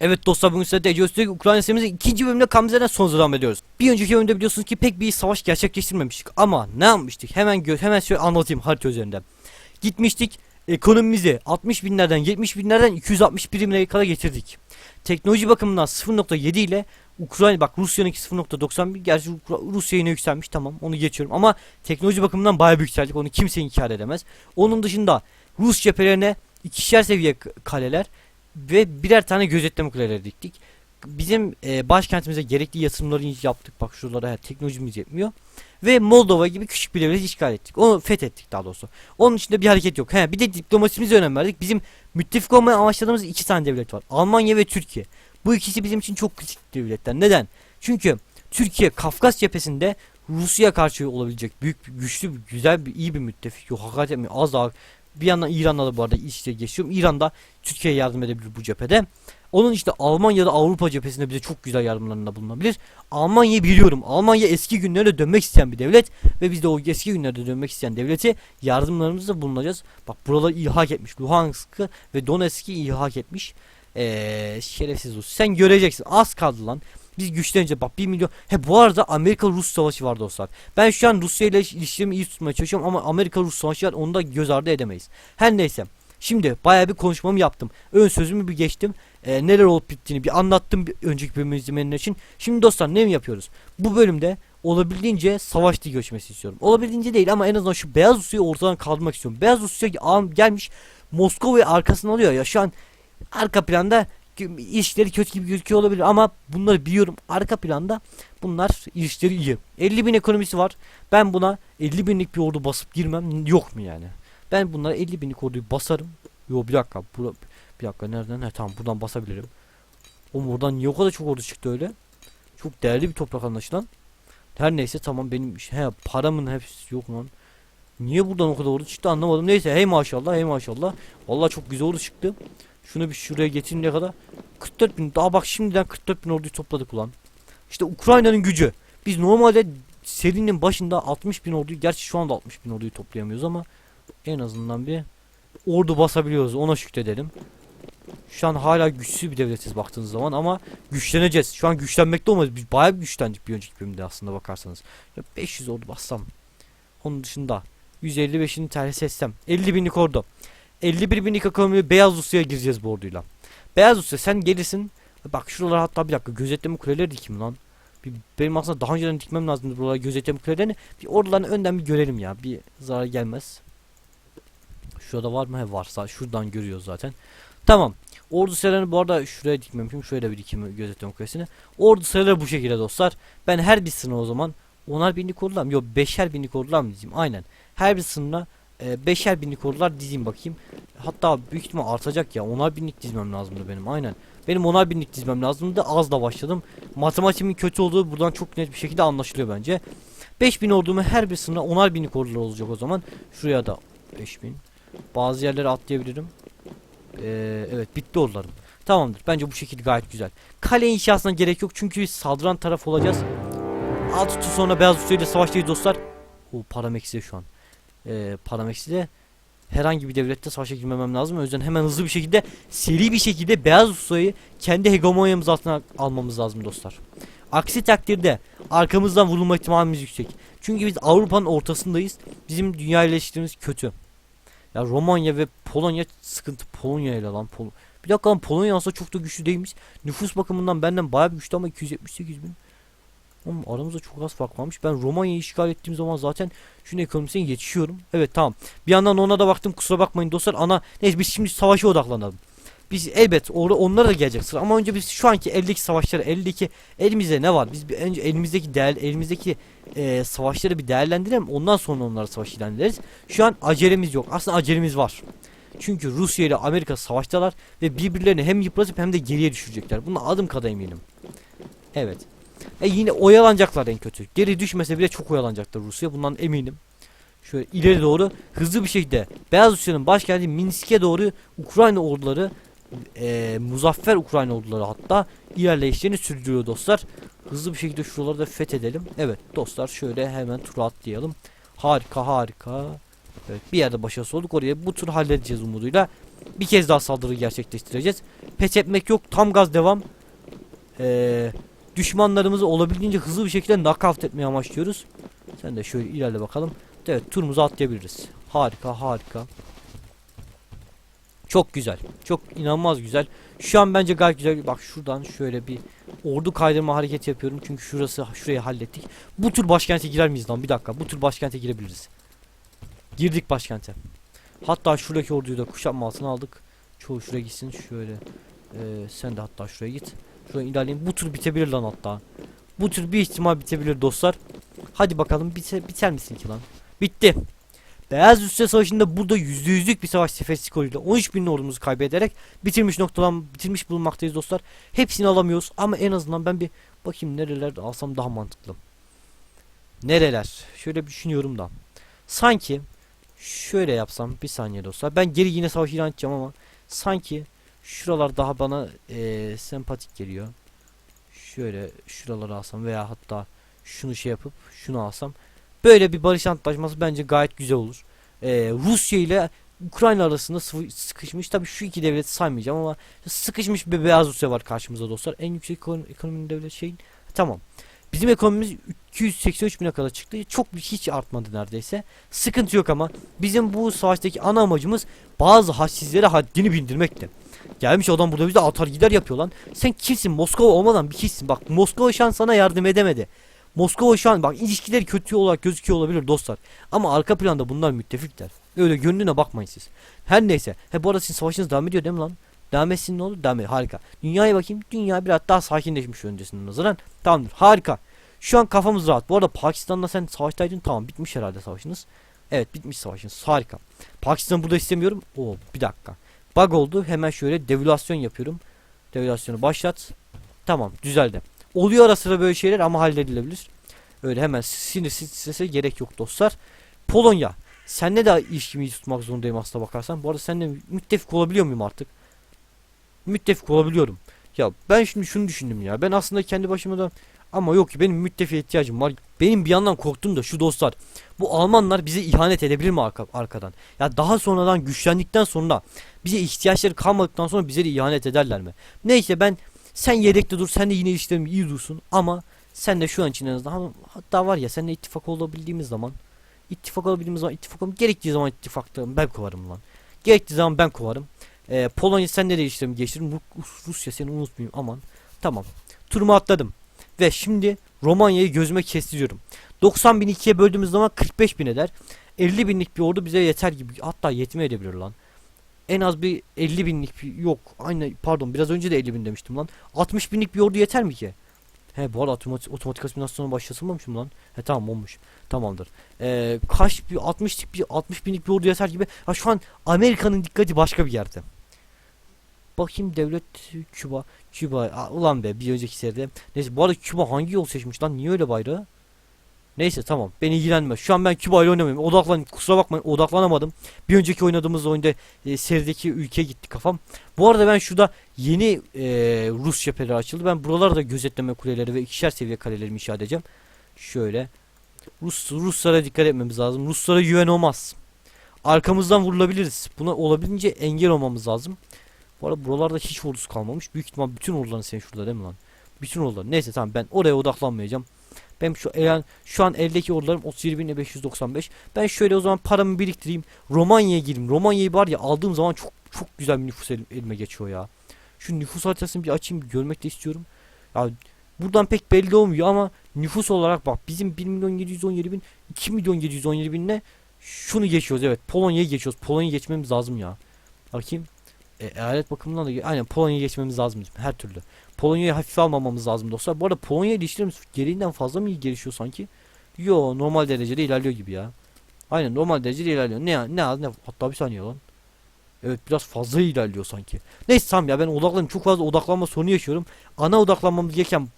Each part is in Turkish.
Evet dostlar bugün size Ece Ukrayna serimizin ikinci bölümünde Kamze'den son devam ediyoruz. Bir önceki bölümde biliyorsunuz ki pek bir savaş gerçekleştirmemiştik ama ne yapmıştık hemen gö hemen şöyle anlatayım harita üzerinden. Gitmiştik ekonomimizi 60 binlerden 70 binlerden 260 birimlere kadar getirdik. Teknoloji bakımından 0.7 ile Ukrayna bak Rusya'nınki 0.91 gerçi Rusya yine yükselmiş tamam onu geçiyorum ama teknoloji bakımından bayağı bir yükseldik onu kimse inkar edemez. Onun dışında Rus cephelerine ikişer seviye kaleler ve birer tane gözetleme kuleleri diktik. Bizim e, başkentimize gerekli yatırımları yaptık. Bak şuralara her teknolojimiz yetmiyor. Ve Moldova gibi küçük bir devleti işgal ettik. Onu fethettik daha doğrusu. Onun içinde bir hareket yok. He, bir de diplomasimize önem verdik. Bizim müttefik olmaya amaçladığımız iki tane devlet var. Almanya ve Türkiye. Bu ikisi bizim için çok kritik devletler. Neden? Çünkü Türkiye Kafkas cephesinde Rusya karşı olabilecek büyük, güçlü, güzel bir iyi bir müttefik. Yok etmiyor. Az daha bir yandan İran'la da bu arada işte geçiyorum. İran'da Türkiye'ye yardım edebilir bu cephede. Onun işte Almanya'da Avrupa cephesinde bize çok güzel yardımlarında bulunabilir. Almanya'yı biliyorum. Almanya eski günlere dönmek isteyen bir devlet ve biz de o eski günlerde dönmek isteyen devleti yardımlarımızda bulunacağız. Bak buraları ilhak etmiş. Luhansk'ı ve Donetsk'i ilhak etmiş. Ee, şerefsiz Rus. Sen göreceksin. Az kaldı lan. Biz güçlenince bak 1 milyon. He bu arada Amerika Rus savaşı var dostlar. Ben şu an Rusya ile ilişkilerimi iyi tutmaya çalışıyorum ama Amerika Rus savaşı var onu da göz ardı edemeyiz. Her neyse. Şimdi bayağı bir konuşmamı yaptım. Ön sözümü bir geçtim. Ee, neler olup bittiğini bir anlattım bir önceki bölümü izlemeyenler için. Şimdi dostlar ne mi yapıyoruz? Bu bölümde olabildiğince savaşlı geçmesi istiyorum. Olabildiğince değil ama en azından şu Beyaz Rusya'yı ortadan kaldırmak istiyorum. Beyaz Rusya gelmiş Moskova'yı arkasına alıyor ya şu an arka planda ilişkileri kötü gibi gözüküyor olabilir ama bunları biliyorum. Arka planda bunlar ilişkileri iyi. 50 bin ekonomisi var. Ben buna 50 binlik bir ordu basıp girmem yok mu yani? Ben bunlara 50 binlik orduyu basarım. Yo bir dakika. Bura, bir dakika. Nereden he tamam buradan basabilirim. Oğlum oradan niye o kadar çok ordu çıktı öyle? Çok değerli bir toprak anlaşılan her neyse tamam benim he paramın hepsi yok lan. Niye buradan o kadar ordu çıktı anlamadım. Neyse hey maşallah hey maşallah. Vallahi çok güzel ordu çıktı. Şunu bir şuraya getireyim ne kadar? 44 bin. Daha bak şimdiden 44 bin orduyu topladık ulan. İşte Ukrayna'nın gücü. Biz normalde serinin başında 60 bin orduyu gerçi şu anda 60 bin orduyu toplayamıyoruz ama en azından bir ordu basabiliyoruz ona şükredelim. Şu an hala güçsüz bir devletiz baktığınız zaman ama güçleneceğiz. Şu an güçlenmekte olmaz. Biz bayağı bir güçlendik bir önceki bölümde aslında bakarsanız. Ya 500 ordu bassam. Onun dışında 155'ini terhis etsem 50 binlik ordu. 51 binlik ekonomi Beyaz Rusya'ya gireceğiz bu orduyla. Beyaz Rusya sen gelirsin. Bak şuralara hatta bir dakika gözetleme kuleleri dikeyim lan. Bir, benim aslında daha önceden dikmem lazım buralara gözetleme kulelerini. Bir ordularını önden bir görelim ya. Bir zarar gelmez. Şurada var mı? He varsa şuradan görüyoruz zaten. Tamam. Ordu sıralarını bu arada şuraya dikmemişim. Da bir dikeyim gözetleme kulesini. Ordu sıraları bu şekilde dostlar. Ben her bir sınıf o zaman onar binlik ordular mı? Yok beşer binlik ordular mı diyeyim? Aynen. Her bir sınıfına e, beşer binlik ordular dizeyim bakayım. Hatta büyük ihtimal artacak ya. Onar binlik dizmem lazımdı benim. Aynen. Benim onar binlik dizmem lazımdı. Az da başladım. Matematiğimin kötü olduğu buradan çok net bir şekilde anlaşılıyor bence. 5000 ordumu her bir sınıfa onar binlik ordular olacak o zaman. Şuraya da 5000. Bazı yerlere atlayabilirim. Ee, evet bitti ordularım. Tamamdır. Bence bu şekilde gayet güzel. Kale inşasına gerek yok çünkü saldıran taraf olacağız. Alt tutu sonra Beyaz ile savaştayız dostlar. O param eksiği şu an. Ee, param herhangi bir devlette savaşa girmemem lazım. O yüzden hemen hızlı bir şekilde seri bir şekilde Beyaz Rusya'yı kendi hegemonyamız altına almamız lazım dostlar. Aksi takdirde arkamızdan vurulma ihtimalimiz yüksek. Çünkü biz Avrupa'nın ortasındayız. Bizim dünya ile ilişkilerimiz kötü. Ya Romanya ve Polonya sıkıntı. Polonya ile lan Pol Bir dakika lan Polonya aslında çok da güçlü değilmiş. Nüfus bakımından benden bayağı bir güçlü ama 278 bin. Oğlum aramızda çok az fark varmış. Ben Romanya'yı işgal ettiğim zaman zaten şunun ekonomisine geçiyorum. Evet tamam. Bir yandan ona da baktım kusura bakmayın dostlar. Ana neyse biz şimdi savaşa odaklanalım. Biz elbet orada onlara da gelecek sıra ama önce biz şu anki eldeki savaşları eldeki elimizde ne var? Biz bir önce elimizdeki değer elimizdeki e, savaşları bir değerlendirelim. Ondan sonra onlara savaş ilan ederiz. Şu an acelemiz yok. Aslında acelemiz var. Çünkü Rusya ile Amerika savaştalar ve birbirlerini hem yıpratıp hem de geriye düşürecekler. Buna adım kadar eminim. Evet. E yine oyalanacaklar en kötü. Geri düşmese bile çok oyalanacaklar Rusya. Bundan eminim. Şöyle ileri doğru hızlı bir şekilde Beyaz Rusya'nın başkenti Minsk'e doğru Ukrayna orduları e, muzaffer Ukrayna orduları hatta ilerleyişlerini sürdürüyor dostlar. Hızlı bir şekilde şuraları da fethedelim. Evet dostlar şöyle hemen tur atlayalım. Harika harika. Evet bir yerde başarısı olduk oraya bu tur halledeceğiz umuduyla. Bir kez daha saldırı gerçekleştireceğiz. Pes etmek yok. Tam gaz devam. Ee, düşmanlarımızı olabildiğince hızlı bir şekilde knockout etmeye amaçlıyoruz. Sen de şöyle ilerle bakalım. Evet turumuzu atlayabiliriz. Harika harika. Çok güzel. Çok inanılmaz güzel. Şu an bence gayet güzel. Bak şuradan şöyle bir ordu kaydırma hareketi yapıyorum. Çünkü şurası şurayı hallettik. Bu tur başkente girer miyiz lan? Bir dakika. Bu tur başkente girebiliriz. Girdik başkente. Hatta şuradaki orduyu da kuşatma altına aldık. Çoğu şuraya gitsin. Şöyle. Ee, sen de hatta şuraya git. Şuraya ilerleyin. Bu tur bitebilir lan hatta. Bu tur bir ihtimal bitebilir dostlar. Hadi bakalım bite, biter misin ki lan? Bitti. Beyaz Üste Savaşı'nda burada %100'lük bir savaş seferi skoruyla 13 bin ordumuzu kaybederek bitirmiş noktadan bitirmiş bulunmaktayız dostlar. Hepsini alamıyoruz ama en azından ben bir bakayım nerelerde alsam daha mantıklı. Nereler? Şöyle düşünüyorum da. Sanki şöyle yapsam bir saniye dostlar. Ben geri yine savaş ilan edeceğim ama sanki şuralar daha bana eee, sempatik geliyor. Şöyle şuraları alsam veya hatta şunu şey yapıp şunu alsam böyle bir barış antlaşması bence gayet güzel olur. Ee, Rusya ile Ukrayna arasında sıkışmış tabii şu iki devleti saymayacağım ama sıkışmış bir beyaz Rusya var karşımızda dostlar. En yüksek ekonomi, ekonominin devlet şeyin tamam. Bizim ekonomimiz 283 bine kadar çıktı. Çok hiç artmadı neredeyse. Sıkıntı yok ama bizim bu savaştaki ana amacımız bazı hadsizlere haddini bildirmekti. Gelmiş adam burada bize atar gider yapıyor lan. Sen kimsin? Moskova olmadan bir kişisin. Bak Moskova şu an sana yardım edemedi. Moskova şu an bak ilişkileri kötü olarak gözüküyor olabilir dostlar. Ama arka planda bunlar müttefikler. Öyle gönlüne bakmayın siz. Her neyse. He bu arada sizin savaşınız devam ediyor değil mi lan? Devam etsin ne olur? Devam ediyor. Harika. Dünyaya bakayım. Dünya biraz daha sakinleşmiş öncesinden nazaran. Tamamdır. Harika. Şu an kafamız rahat. Bu arada Pakistan'da sen savaştaydın. Tamam bitmiş herhalde savaşınız. Evet bitmiş savaşınız. Harika. Pakistan'ı burada istemiyorum. Oo bir dakika. Bug oldu. Hemen şöyle devülasyon yapıyorum. Devülasyonu başlat. Tamam düzeldi. Oluyor ara sıra böyle şeyler ama halledilebilir. Öyle hemen sinir strese gerek yok dostlar. Polonya. Senle de ilişkimi tutmak zorundayım aslına bakarsan. Bu arada seninle müttefik olabiliyor muyum artık? Müttefik olabiliyorum. Ya ben şimdi şunu düşündüm ya. Ben aslında kendi başıma da ama yok ki benim müttefiğe ihtiyacım var. Benim bir yandan korktum da şu dostlar. Bu Almanlar bize ihanet edebilir mi arka, arkadan? Ya daha sonradan güçlendikten sonra bize ihtiyaçları kalmadıktan sonra bize ihanet ederler mi? Neyse ben sen yedekte dur. Sen de yine işlerim iyi dursun ama sen de şu an için en azından hatta var ya seninle ittifak olabildiğimiz zaman ittifak olabildiğimiz zaman ittifak olm- gerektiği zaman ittifakta ben kovarım lan. Gerektiği zaman ben kovarım. Ee, Polonya sen de geçiririm. Ru- Rusya seni unutmayayım aman. Tamam. Turumu atladım. Ve şimdi Romanya'yı gözüme kestiriyorum. 90 bin ikiye böldüğümüz zaman 45 bin eder. 50 binlik bir ordu bize yeter gibi. Hatta yetmeyebilir lan. En az bir 50 binlik bir yok. Aynı pardon biraz önce de 50 bin demiştim lan. 60 binlik bir ordu yeter mi ki? He bu arada otomatik, otomatik asimilasyona başlatılmamış mı lan? He tamam olmuş. Tamamdır. Ee, kaç bir 60'lık bir 60 binlik bir ordu yeter gibi. Ha şu an Amerika'nın dikkati başka bir yerde. Bakayım devlet Küba. Küba. Aa, ulan be bir önceki seride. Neyse bu arada Küba hangi yol seçmiş lan? Niye öyle bayrağı? Neyse tamam. Beni ilgilenmez. Şu an ben Küba ile oynamıyorum. Odaklan kusura bakmayın odaklanamadım. Bir önceki oynadığımız oyunda e, serideki ülke gitti kafam. Bu arada ben şurada yeni e, Rus cepheleri açıldı. Ben buralarda gözetleme kuleleri ve ikişer seviye kalelerimi inşa edeceğim. Şöyle. Rus Ruslara dikkat etmemiz lazım. Ruslara güven olmaz. Arkamızdan vurulabiliriz. Buna olabildiğince engel olmamız lazım. Bu arada buralarda hiç ordusu kalmamış. Büyük ihtimal bütün orduların senin şurada değil mi lan? Bütün ordular. Neyse tamam ben oraya odaklanmayacağım. Benim şu yani şu an eldeki ordularım 37.595. Ben şöyle o zaman paramı biriktireyim. Romanya'ya gireyim. Romanya'yı var ya aldığım zaman çok çok güzel bir nüfus elim- elime geçiyor ya. Şu nüfus haritasını bir açayım bir görmek de istiyorum. Ya buradan pek belli olmuyor ama nüfus olarak bak bizim 1 milyon 717 bin 2 milyon 717 binle şunu geçiyoruz evet Polonya'yı geçiyoruz. Polonya'yı geçmemiz lazım ya. Bakayım. E, eyalet bakımından da aynen Polonya'yı geçmemiz lazım bizim her türlü. Polonya'yı hafife almamamız lazım dostlar. Bu arada Polonya ilişkilerimiz gereğinden fazla mı iyi gelişiyor sanki? Yo normal derecede ilerliyor gibi ya. Aynen normal derecede ilerliyor. Ne ne az ne hatta bir saniye lan. Evet biraz fazla ilerliyor sanki. Neyse tamam ya ben odaklanıyorum. Çok fazla odaklanma sorunu yaşıyorum. Ana odaklanmamız gereken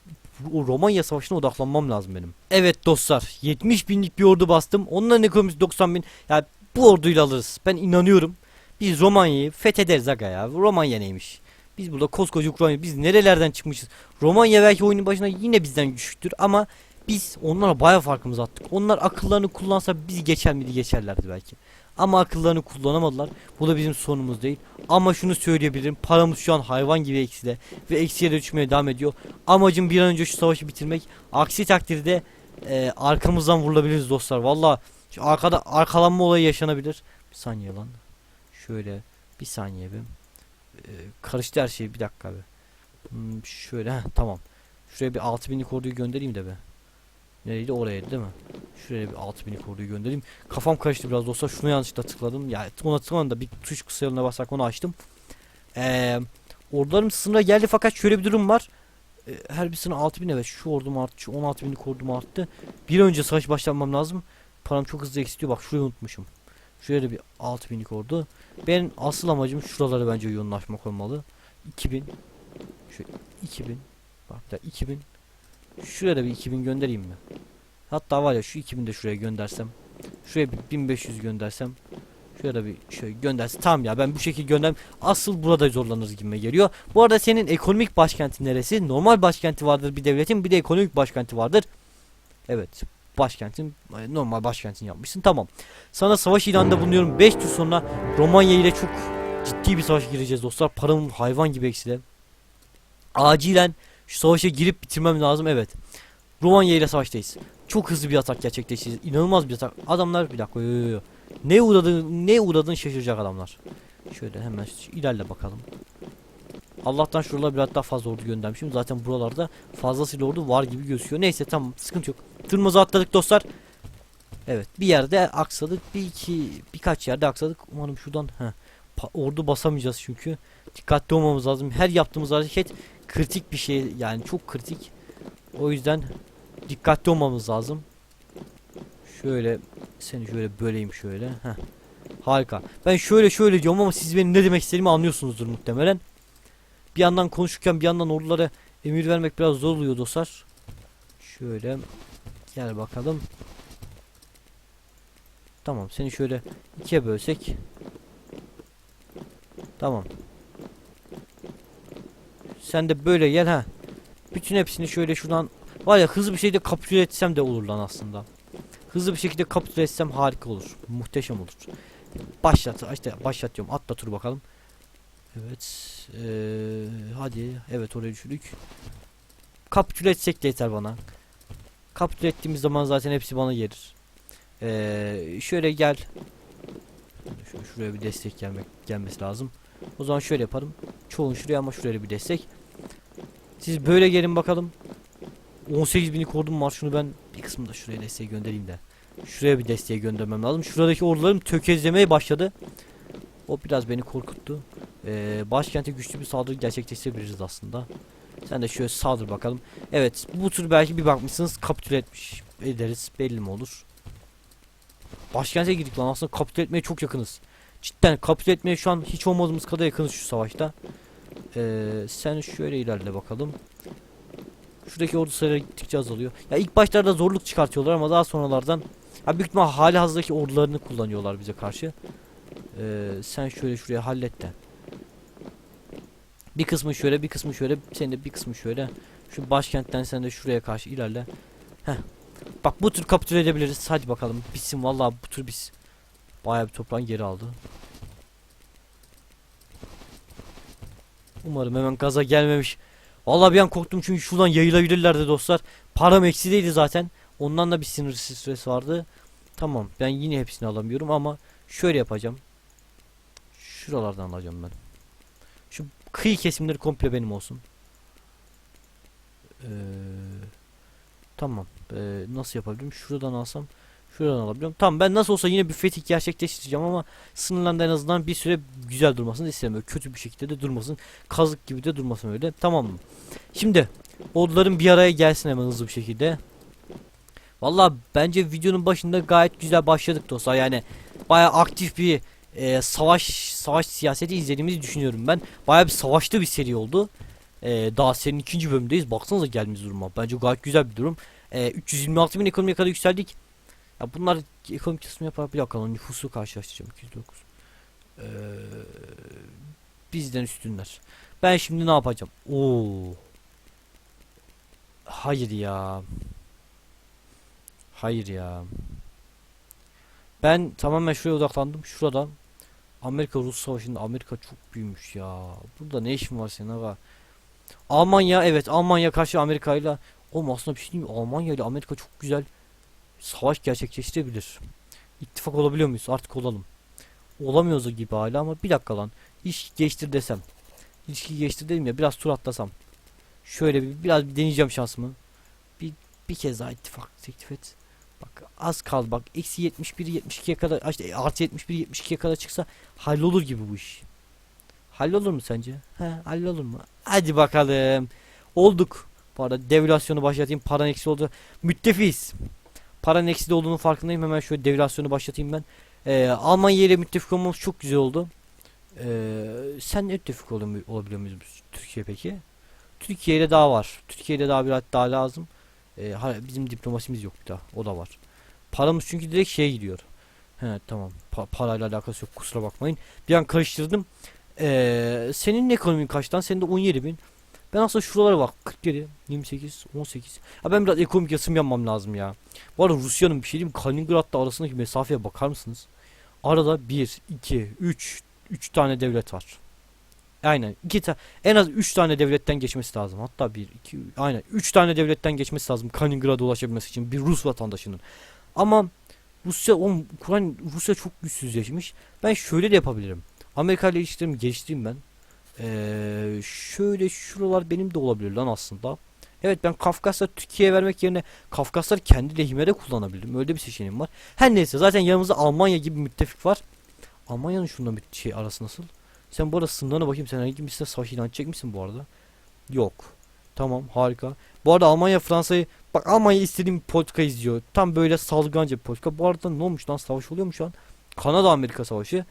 o Romanya Savaşı'na odaklanmam lazım benim. Evet dostlar 70 binlik bir ordu bastım. Onların ekonomisi 90 bin. Ya bu orduyla alırız. Ben inanıyorum. Biz Romanya'yı fethederiz aga ya. Romanya neymiş? Biz burada koskoca Ukrayna biz nerelerden çıkmışız? Romanya belki oyunun başına yine bizden güçlüktür ama biz onlara baya farkımızı attık. Onlar akıllarını kullansa bizi geçer miydi geçerlerdi belki. Ama akıllarını kullanamadılar. Bu da bizim sorunumuz değil. Ama şunu söyleyebilirim. Paramız şu an hayvan gibi ekside. Ve eksiye de devam ediyor. Amacım bir an önce şu savaşı bitirmek. Aksi takdirde e, arkamızdan vurulabiliriz dostlar. Valla arkada arkalanma olayı yaşanabilir. Bir saniye lan. Şöyle bir saniye bir. E, karıştı her şey bir dakika abi. Hmm, şöyle heh, tamam. Şuraya bir 6000'lik orduyu göndereyim de be. Nereydi oraya değil mi? Şuraya bir 6000'lik orduyu göndereyim. Kafam karıştı biraz dostlar. Şunu yanlışlıkla tıkladım. Ya ona tıklamadım da bir tuş kısa basarak onu açtım. Ee, ordularım sınıra geldi fakat şöyle bir durum var. Ee, her bir sınır 6000 evet şu ordum arttı. Şu 16000'lik ordum arttı. Bir önce savaş başlamam lazım. Param çok hızlı eksiliyor. Bak şurayı unutmuşum. Da bir 6000'lik ordu. Benim asıl amacım şuraları bence yoğunlaşmak olmalı. 2000 şu 2000 bak da 2000 Şuraya da bir 2000 göndereyim mi? Hatta var ya şu 2000 de şuraya göndersem. Şuraya bir 1500 göndersem. Şuraya da bir şöyle göndersem. Tamam ya ben bu şekilde gönder. Asıl burada zorlanırız gibi geliyor. Bu arada senin ekonomik başkentin neresi? Normal başkenti vardır bir devletin bir de ekonomik başkenti vardır. Evet. Başkentin e, normal başkentin yapmışsın. Tamam. Sana savaş ilanında bulunuyorum. 5 tur sonra Romanya ile çok ciddi bir savaşa gireceğiz dostlar. Param hayvan gibi ekside. Acilen şu savaşa girip bitirmem lazım evet. Romanya ile savaştayız. Çok hızlı bir atak gerçekleştireceğiz. İnanılmaz bir atak. Adamlar bir dakika. Yo, yo, yo. Ne uğradığını ne uğradığını şaşıracak adamlar. Şöyle hemen ilerle bakalım. Allah'tan şuralara biraz daha fazla ordu göndermişim. Zaten buralarda fazlasıyla ordu var gibi gözüküyor. Neyse tamam sıkıntı yok. Tırmızı atladık dostlar. Evet bir yerde aksadık. Bir iki birkaç yerde aksadık. Umarım şuradan heh, ordu basamayacağız çünkü. Dikkatli olmamız lazım. Her yaptığımız hareket kritik bir şey yani çok kritik. O yüzden dikkatli olmamız lazım. Şöyle seni şöyle böleyim şöyle. Heh. Harika. Ben şöyle şöyle diyorum ama siz benim ne demek istediğimi anlıyorsunuzdur muhtemelen. Bir yandan konuşurken bir yandan ordulara emir vermek biraz zor oluyor dostlar. Şöyle gel bakalım. Tamam seni şöyle ikiye bölsek. Tamam. Sen de böyle gel ha. Bütün hepsini şöyle şuradan var ya hızlı bir şekilde kapitüle etsem de olur lan aslında. Hızlı bir şekilde kapitüle etsem harika olur. Muhteşem olur. Başlat işte başlatıyorum. Atla tur bakalım. Evet. Eee hadi. Evet oraya düşürdük. Kapitüle etsek de yeter bana. Kapitüle ettiğimiz zaman zaten hepsi bana gelir. Eee şöyle gel. Şöyle şuraya bir destek gelmek gelmesi lazım. O zaman şöyle yaparım. Çoğun şuraya ama şuraya bir destek. Siz böyle gelin bakalım. 18 binlik ordum var. Şunu ben bir kısmını da şuraya desteğe göndereyim de. Şuraya bir desteğe göndermem lazım. Şuradaki ordularım tökezlemeye başladı. O biraz beni korkuttu. Ee, başkente güçlü bir saldırı gerçekleştirebiliriz aslında. Sen de şöyle saldır bakalım. Evet bu tur belki bir bakmışsınız kapitüle etmiş ederiz. Belli mi olur? Başkente girdik lan aslında kapitüle etmeye çok yakınız. Cidden kapitüle etmeye şu an hiç olmadığımız kadar yakınız şu savaşta. Ee, sen şöyle ilerle bakalım. Şuradaki ordu sayıları gittikçe azalıyor. Ya ilk başlarda zorluk çıkartıyorlar ama daha sonralardan ha büyük ihtimal hali hazırdaki ordularını kullanıyorlar bize karşı. Ee, sen şöyle şuraya hallet de. Bir kısmı şöyle, bir kısmı şöyle, senin de bir kısmı şöyle. Şu başkentten sen de şuraya karşı ilerle. Heh. Bak bu tür kapitüle edebiliriz. Hadi bakalım. Bitsin vallahi bu tür biz. Bayağı bir toprağın geri aldı. Umarım hemen gaza gelmemiş. Vallahi bir an korktum çünkü şuradan yayılabilirlerdi dostlar. Param eksideydi zaten. Ondan da bir sinir stres vardı. Tamam ben yine hepsini alamıyorum ama şöyle yapacağım. Şuralardan alacağım ben. Şu kıyı kesimleri komple benim olsun. Ee, tamam. Ee, nasıl yapabilirim? Şuradan alsam şuradan alabiliyorum. Tamam ben nasıl olsa yine bir fetih gerçekleştireceğim ama sınırlarında en azından bir süre güzel durmasını istemiyorum. Kötü bir şekilde de durmasın. Kazık gibi de durmasın öyle. Tamam mı? Şimdi orduların bir araya gelsin hemen hızlı bir şekilde. Valla bence videonun başında gayet güzel başladık dostlar. Yani bayağı aktif bir e, savaş savaş siyaseti izlediğimizi düşünüyorum ben. Bayağı bir savaşlı bir seri oldu. E, daha serinin ikinci bölümündeyiz. Baksanıza geldiğimiz duruma. Bence gayet güzel bir durum. E, 326 bin ekonomiye kadar yükseldik. Ya bunlar ekonomik kısmı yapar. Bir dakika nüfusu karşılaştıracağım. 209. E, bizden üstünler. Ben şimdi ne yapacağım? Oo. Hayır ya. Hayır ya. Ben tamamen şuraya odaklandım. Şuradan Amerika Rus savaşında Amerika çok büyümüş ya. Burada ne işin var senin aga? Almanya evet Almanya karşı Amerika ile Oğlum aslında bir şey diyeyim mi? Almanya ile Amerika çok güzel savaş gerçekleştirebilir. İttifak olabiliyor muyuz? Artık olalım. Olamıyoruz gibi hala ama bir dakika lan. İş geçtir desem. İlişki geçtir dedim ya biraz tur atlasam. Şöyle bir biraz bir deneyeceğim şansımı. Bir bir kez daha ittifak teklif et. Bak az kal bak. Eksi 71 72'ye kadar işte artı 71 72'ye kadar çıksa hallolur gibi bu iş. Hallolur mu sence? He hallolur mu? Hadi bakalım. Olduk. Bu arada devülasyonu başlatayım. Paran eksi oldu. Müttefiyiz. Paranın eksi de olduğunu farkındayım. Hemen şöyle devülasyonu başlatayım ben. Ee, Almanya ile müttefik olmamız çok güzel oldu. Ee, sen müttefik olabiliyor muyuz Türkiye peki? Türkiye ile daha var. Türkiye ile daha biraz daha lazım. Ha- bizim diplomasimiz yok daha. O da var. Paramız çünkü direkt şeye gidiyor. He tamam. Pa- parayla alakası yok. Kusura bakmayın. Bir an karıştırdım. Ee, senin ekonomin kaçtan? Senin de 17 bin. Ben aslında şuralara bak. 47, 28, 18. Ha ben biraz ekonomik yatırım yapmam lazım ya. Bu arada Rusya'nın bir şey diyeyim? Kaliningrad'la arasındaki mesafeye bakar mısınız? Arada 1, 2, 3, 3 tane devlet var. Aynen. iki ta en az 3 tane devletten geçmesi lazım. Hatta 1, 2, aynen 3 tane devletten geçmesi lazım Kaliningrad'a ulaşabilmesi için bir Rus vatandaşının. Ama Rusya o Kur'an Rusya çok güçsüzleşmiş. Ben şöyle de yapabilirim. Amerika ile ilişkilerimi geliştireyim ben. Ee, şöyle şuralar benim de olabilir lan aslında. Evet ben Kafkasları Türkiye'ye vermek yerine Kafkasları kendi lehime de kullanabilirim. Öyle bir seçeneğim var. Her neyse zaten yanımızda Almanya gibi müttefik var. Almanya'nın şundan bir şey arası nasıl? Sen bu arada sınırlarına bakayım sen herhangi birisine savaş ilan edecek misin bu arada? Yok. Tamam harika. Bu arada Almanya Fransa'yı bak Almanya istediğim politika izliyor. Tam böyle salgınca bir politika. Bu arada ne olmuş lan savaş oluyor mu şu an? Kanada Amerika savaşı.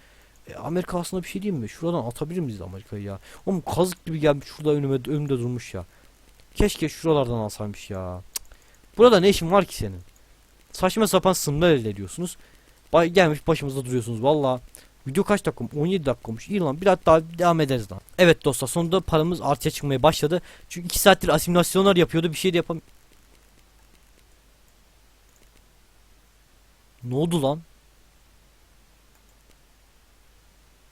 E, Amerika aslında bir şey diyeyim mi? Şuradan atabilir miyiz Amerika'yı ya? Oğlum kazık gibi gelmiş şurada önüme önümde durmuş ya. Keşke şuralardan alsaymış ya. Burada ne işin var ki senin? Saçma sapan sınırlar elde ediyorsunuz. Bay gelmiş başımızda duruyorsunuz valla. Video kaç dakika? 17 dakika olmuş. İyi lan biraz daha devam ederiz lan. Evet dostlar sonunda paramız artıya çıkmaya başladı. Çünkü 2 saattir asimilasyonlar yapıyordu. Bir şey de yapam... Ne oldu lan?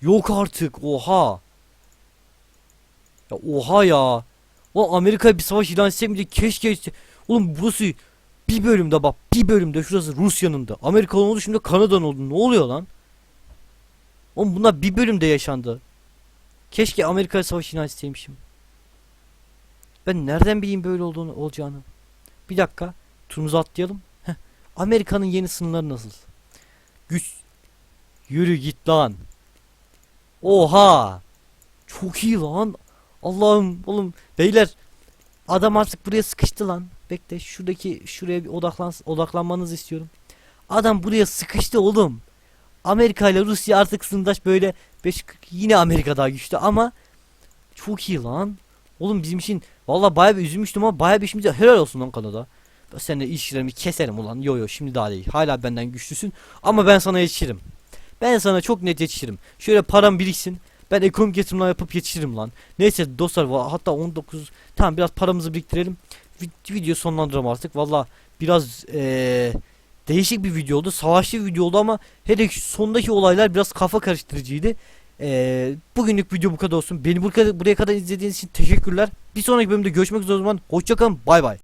Yok artık. Oha. Ya oha ya. Ulan Amerika bir savaş ilan etse miydi? Keşke etse. Oğlum burası bir bölümde bak bir bölümde şurası Rusya'nın da. Amerika'nın oldu şimdi Kanada'nın oldu. Ne oluyor lan? Oğlum bunlar bir bölümde yaşandı. Keşke Amerika savaş ilan etseymişim. Ben nereden bileyim böyle olduğunu olacağını. Bir dakika. Turumuzu atlayalım. Amerika'nın yeni sınırları nasıl? Güç. Yürü git lan. Oha. Çok iyi lan. Allah'ım oğlum beyler adam artık buraya sıkıştı lan. Bekle şuradaki şuraya bir odaklan odaklanmanızı istiyorum. Adam buraya sıkıştı oğlum. Amerika ile Rusya artık sınırdaş böyle 5 yine Amerika daha güçlü ama çok iyi lan. Oğlum bizim için valla bayağı bir üzülmüştüm ama bayağı bir işimize helal olsun lan Kanada. Ben seninle ilişkilerimi keserim ulan. Yo yo şimdi daha değil. Hala benden güçlüsün ama ben sana yetişirim. Ben sana çok net yetişirim. Şöyle param biriksin. Ben ekonomik yatırımlar yapıp yetişirim lan. Neyse dostlar hatta 19 tamam biraz paramızı biriktirelim. Vi- video sonlandıralım artık. Valla biraz eee, değişik bir video oldu. Savaşlı video oldu ama hele ki sondaki olaylar biraz kafa karıştırıcıydı. Eee, bugünlük video bu kadar olsun. Beni buraya kadar izlediğiniz için teşekkürler. Bir sonraki bölümde görüşmek üzere o zaman. Hoşçakalın. Bay bay.